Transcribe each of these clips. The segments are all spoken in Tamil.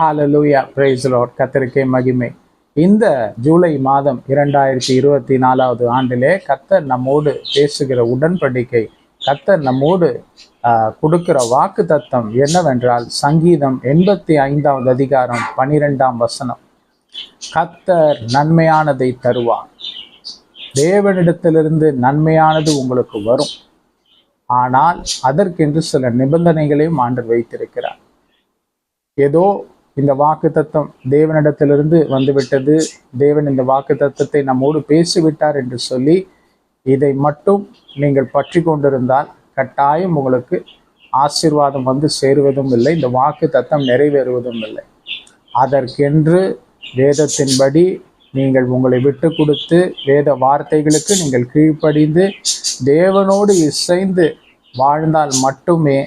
Hallelujah praise the lord. மகிமை. இந்த ஜூலை மாதம் இரண்டாயிரத்தி இருபத்தி நாலாவது ஆண்டிலே கத்தர் நம்மோடு பேசுகிற உடன்படிக்கை கத்தர் நம்மோடு ஆஹ், கொடுக்கிற வாக்கு தத்தம் என்னவென்றால் சங்கீதம் எண்பத்தி ஐந்தாவது அதிகாரம் பனிரெண்டாம் வசனம். கத்தர் நன்மையானதை தருவார். தேவனிடத்திலிருந்து நன்மையானது உங்களுக்கு வரும். ஆனால் அதற்கென்று சில நிபந்தனைகளையும் ஆண்டு வைத்திருக்கிறார். ஏதோ இந்த வாக்கு தத்துவம் தேவனிடத்திலிருந்து வந்துவிட்டது. தேவன் இந்த வாக்கு தத்துவத்தை நம்மோடு பேசிவிட்டார் என்று சொல்லி இதை மட்டும் நீங்கள் பற்றி கொண்டிருந்தால் கட்டாயம் உங்களுக்கு ஆசீர்வாதம் வந்து சேருவதும் இல்லை இந்த வாக்கு தத்தம் நிறைவேறுவதும் இல்லை. அதற்கென்று வேதத்தின்படி நீங்கள் உங்களை விட்டு கொடுத்து வேத வார்த்தைகளுக்கு நீங்கள் கீழ்ப்படிந்து தேவனோடு இசைந்து வாழ்ந்தால் மட்டுமே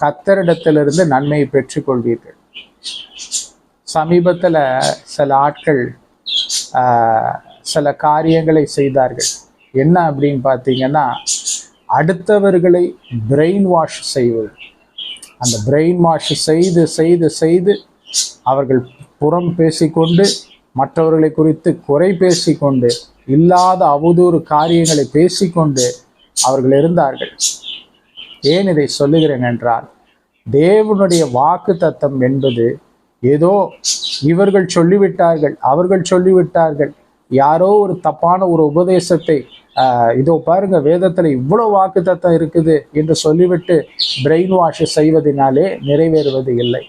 கத்தரிடத்திலிருந்து நன்மையை பெற்றுக்கொள்வீர்கள். சமீபத்தில் சில ஆட்கள் ஆஹ், சில காரியங்களை செய்தார்கள். என்ன அப்படின்னு பார்த்தீங்கன்னா அடுத்தவர்களை பிரெயின் வாஷ் செய்வது. அந்த பிரெயின் வாஷ் செய்து செய்து செய்து அவர்கள் புறம் பேசிக்கொண்டு மற்றவர்களை குறித்து குறை பேசிக்கொண்டு இல்லாத அவதூறு காரியங்களை பேசிக்கொண்டு அவர்கள் இருந்தார்கள். ஏன் இதை சொல்லுகிறேன் என்றால் தேவனுடைய வாக்கு தத்தம் என்பது ஏதோ இவர்கள் சொல்லிவிட்டார்கள் அவர்கள் சொல்லிவிட்டார்கள். யாரோ ஒரு தப்பான ஒரு உபதேசத்தை இதோ பாருங்க வேதத்துல இவ்வளவு வாக்கு தத்தம் இருக்குது என்று சொல்லிவிட்டு பிரெயின் வாஷ் செய்வதனாலே நிறைவேறுவது இல்லை.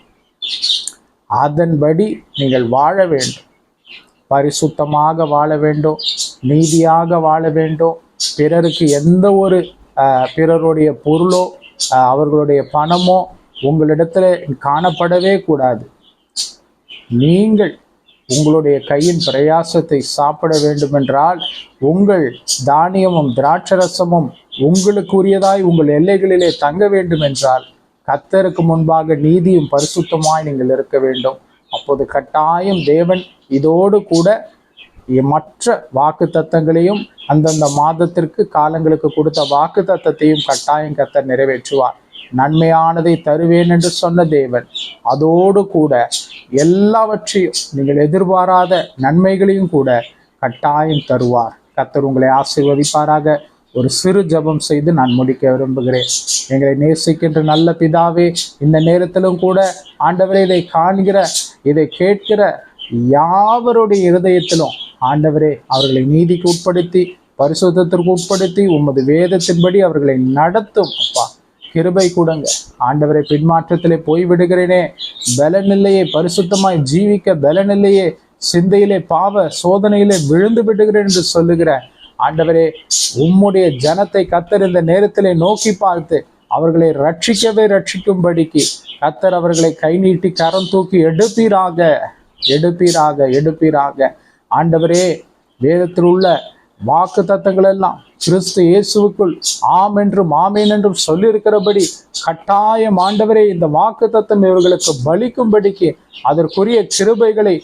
அதன்படி நீங்கள் வாழ வேண்டும். பரிசுத்தமாக வாழ வேண்டும் நீதியாக வாழ வேண்டும். பிறருக்கு எந்த ஒரு பிறருடைய பொருளோ அவர்களுடைய பணமோ உங்களிடத்துல காணப்படவே கூடாது. நீங்கள் உங்களுடைய கையின் பிரயாசத்தை சாப்பிட வேண்டுமென்றால் உங்கள் தானியமும் திராட்சரசமும் உங்களுக்குரியதாய் உங்கள் எல்லைகளிலே தங்க வேண்டுமென்றால் கத்தருக்கு முன்பாக நீதியும் பரிசுத்தமாய் நீங்கள் இருக்க வேண்டும். அப்போது கட்டாயம் தேவன் இதோடு கூட மற்ற வாக்கு தத்தங்களையும் அந்தந்த மாதத்திற்கு காலங்களுக்கு கொடுத்த வாக்கு தத்தத்தையும் கட்டாயம் கத்தர் நிறைவேற்றுவார். நன்மையானதை தருவேன் என்று சொன்ன தேவன் அதோடு கூட எல்லாவற்றையும் நீங்கள் எதிர்பாராத நன்மைகளையும் கூட கட்டாயம் தருவார். கத்தர் உங்களை ஆசீர்வதிப்பாராக. ஒரு சிறு ஜெபம் செய்து நான் முடிக்க விரும்புகிறேன். எங்களை நேசிக்கின்ற நல்ல பிதாவே இந்த நேரத்திலும் கூட ஆண்டவரே இதை காண்கிற இதை கேட்கிற யாவருடைய இருதயத்திலும் ஆண்டவரே அவர்களை நீதிக்கு உட்படுத்தி பரிசுத்திற்கு உட்படுத்தி உமது வேதத்தின்படி அவர்களை நடத்தும் அப்பா. கிருபை கொடுங்க. ஆண்டவரை பின்மாற்றத்திலே போய் விடுகிறேனே. பலனில்லையே பரிசுத்தமாய் ஜீவிக்க பலனில்லையே. சிந்தையிலே பாவ சோதனையிலே விழுந்து விடுகிறேன் என்று சொல்லுகிற ஆண்டவரே உம்முடைய ஜனத்தை கத்தர் இந்த நேரத்திலே நோக்கி பார்த்து அவர்களை ரட்சிக்கவே ரட்சிக்கும்படிக்கு கத்தர் அவர்களை கை நீட்டி கரம் தூக்கி எடுப்பீராக எடுப்பீராக எடுப்பீராக. ஆண்டவரே வேதத்தில் உள்ள வாக்கு தத்தங்கள் எல்லாம் கிறிஸ்து இயேசுவுக்குள் ஆம் என்றும் ஆமேன் என்றும் சொல்லியிருக்கிறபடி கட்டாயம் ஆண்டவரே இந்த வாக்கு தத்தம் இவர்களுக்கு பலிக்கும்படிக்கு அதற்குரிய கிருபைகளை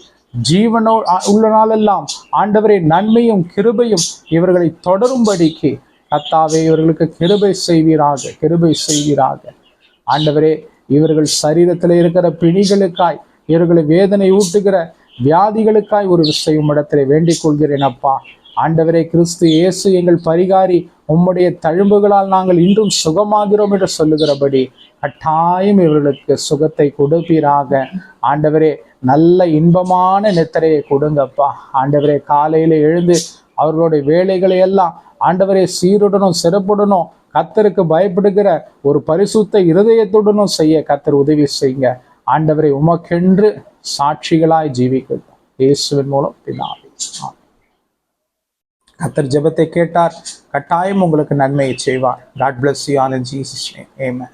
ஜீவனோ உள்ள நாளெல்லாம் ஆண்டவரே நன்மையும் கிருபையும் இவர்களை தொடரும்படிக்கு கத்தாவே இவர்களுக்கு கிருபை செய்வீராக கிருபை செய்வீராக. ஆண்டவரே இவர்கள் சரீரத்தில் இருக்கிற பிணிகளுக்காய் இவர்களை வேதனை ஊட்டுகிற வியாதிகளுக்காய் ஒரு விஷயம் இடத்திலே வேண்டிக் கொள்கிறேன் அப்பா. ஆண்டவரே கிறிஸ்து இயேசு எங்கள் பரிகாரி உம்முடைய தழும்புகளால் நாங்கள் இன்றும் சுகமாகிறோம் என்று சொல்லுகிறபடி கட்டாயம் இவர்களுக்கு சுகத்தை கொடுப்பீராக. ஆண்டவரே நல்ல இன்பமான நித்திரையை கொடுங்கப்பா. ஆண்டவரே காலையில எழுந்து அவர்களுடைய வேலைகளை எல்லாம் ஆண்டவரே சீருடனும் சிறப்புடனும் கத்தருக்கு பயப்படுகிற ஒரு பரிசுத்த இருதயத்துடனும் செய்ய கத்தர் உதவி செய்யுங்க. ஆண்டவரை உமக்கென்று சாட்சிகளாய் ஜீவிக்கட்டும் இயேசுவின் மூலம் பிதாவே. கத்தர் ஜெபத்தை கேட்டார். கட்டாயம் உங்களுக்கு நன்மையை செய்வார். God bless you on Jesus name amen